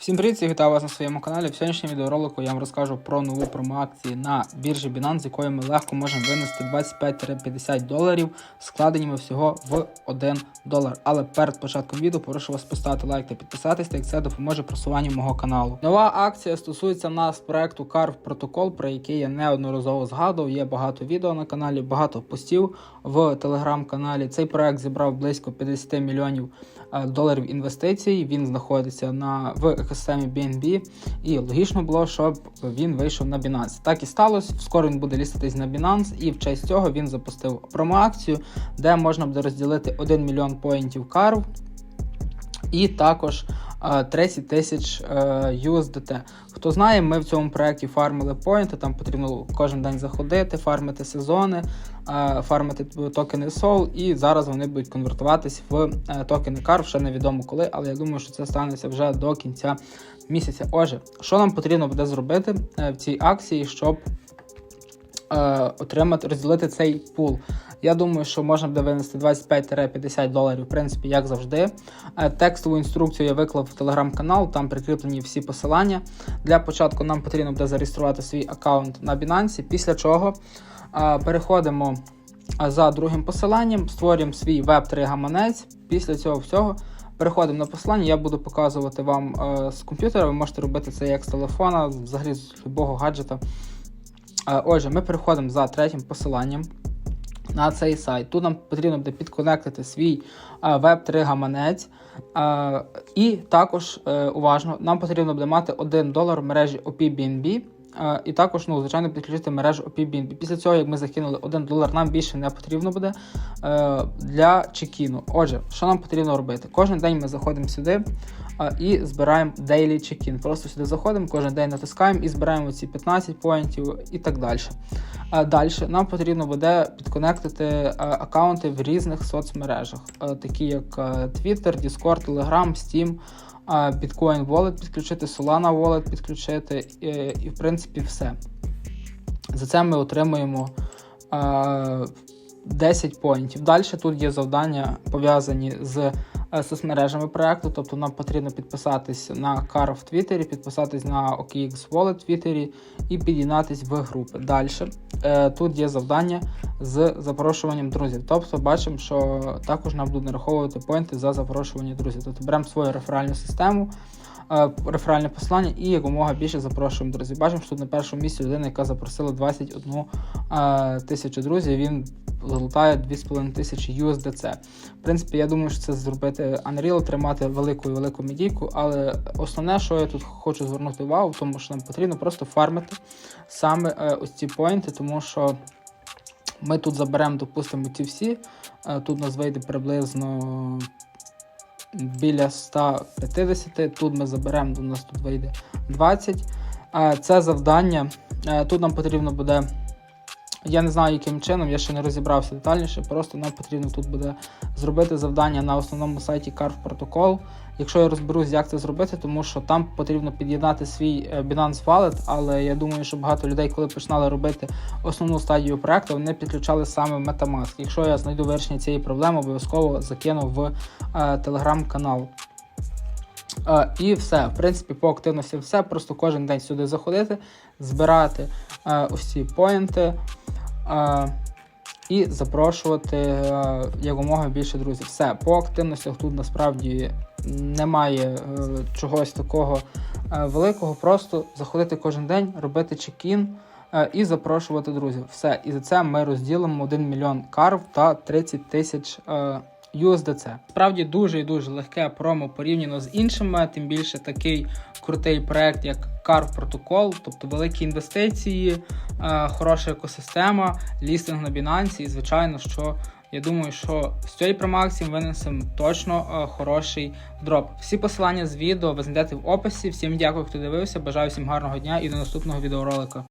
Всім привіт, вітаю вас на своєму каналі. В сьогоднішньому відеоролику я вам розкажу про нову промоакцію на біржі Binance, з якої ми легко можемо винести 25-50 доларів, складеними всього в 1 долар. Але перед початком відео прошу вас поставити лайк та підписатись, так як це допоможе просуванню мого каналу. Нова акція стосується нас проекту Carve Protocol, про який я неодноразово згадував. Є багато відео на каналі, багато постів в телеграм-каналі. Цей проект зібрав близько 50 мільйонів е, доларів інвестицій. Він знаходиться на в екосистемі BNB, і логічно було, щоб він вийшов на Binance. Так і сталося. Скоро він буде ліститись на Binance, і в честь цього він запустив промоакцію, де можна буде розділити 1 мільйон поінтів карв. І також е, 30 тисяч е, USDT. Хто знає, ми в цьому проєкті фармили поінти, там потрібно кожен день заходити, фармити сезони, е, фармити токени SOL, і зараз вони будуть конвертуватись в е, токени CARV, ще невідомо коли, але я думаю, що це станеться вже до кінця місяця. Отже, що нам потрібно буде зробити е, в цій акції, щоб отримати, розділити цей пул. Я думаю, що можна буде винести 25-50 доларів, в принципі, як завжди. Е, Текстову інструкцію я виклав в телеграм-канал, там прикріплені всі посилання. Для початку нам потрібно буде зареєструвати свій аккаунт на Binance, після чого е, переходимо е, за другим посиланням, створюємо свій веб-3 гаманець. Після цього всього переходимо на посилання. Я буду показувати вам е, з комп'ютера. Ви можете робити це як з телефона, взагалі з будь-якого гаджета. Е, Отже, ми переходимо за третім посиланням на цей сайт. Тут нам потрібно буде підконектити свій веб 3 гаманець. Е, І також е, уважно, нам потрібно буде мати 1 долар в мережі OPBNB. Е, І також, ну, звичайно, підключити мережу OPBNB. Після цього, як ми закинули 1 долар, нам більше не потрібно буде е, для чекіну. Отже, що нам потрібно робити? Кожен день ми заходимо сюди е, і збираємо daily check-in. Просто сюди заходимо, кожен день натискаємо і збираємо ці 15 поінтів і так далі. Далі нам потрібно буде підконектити аккаунти в різних соцмережах, такі як Twitter, Discord, Telegram, Steam. Bitcoin Wallet підключити, Solana Wallet підключити е, і, в принципі, все. За це ми отримуємо е, 10 поінтів. Далі тут є завдання пов'язані з соцмережами проекту, тобто нам потрібно підписатись на Car в Твіттері, підписатись на OKX Wallet в Твіттері і під'єднатись в групи. Далі е, тут є завдання з запрошуванням друзів. Тобто бачимо, що також нам будуть нараховувати поінти за запрошування друзів. Тобто беремо свою реферальну систему. е, Реферальне послання і якомога більше запрошуємо друзів. Бачимо, що тут на першому місці людина, яка запросила 21 е, тисячу друзів, він залутає 2,5 тисячі USDC. В принципі, я думаю, що це зробити Unreal, тримати велику-велику медійку, але основне, що я тут хочу звернути увагу, тому що нам потрібно просто фармити саме е, ось ці поінти, тому що ми тут заберемо, допустимо, ці всі. Е, Тут у нас вийде приблизно біля 150. Тут ми заберемо, у нас тут вийде 20. Е, Це завдання. Тут нам потрібно буде. Я не знаю, яким чином, я ще не розібрався детальніше. Просто нам потрібно тут буде зробити завдання на основному сайті Carve Protocol. Якщо я розберусь, як це зробити, тому що там потрібно під'єднати свій е, Binance Wallet, але я думаю, що багато людей, коли починали робити основну стадію проекту, вони підключали саме Metamask. Якщо я знайду вирішення цієї проблеми, обов'язково закину в телеграм-канал. І все, в принципі, по активності все. Просто кожен день сюди заходити, збирати е, ось поінти е, і запрошувати е, якомога більше друзів. Все, по активностях тут насправді немає чогось такого великого. Просто заходити кожен день, робити чекін. І запрошувати друзів. Все. І за це ми розділимо 1 мільйон карв та 30 тисяч USDC. Справді дуже і дуже легке промо порівняно з іншими, тим більше такий крутий проект, як Carve Protocol, тобто великі інвестиції, е, хороша екосистема, лістинг на Binance і, звичайно, що я думаю, що з цієї промоакції ми винесемо точно е, хороший дроп. Всі посилання з відео ви знайдете в описі. Всім дякую, хто дивився. Бажаю всім гарного дня і до наступного відеоролика.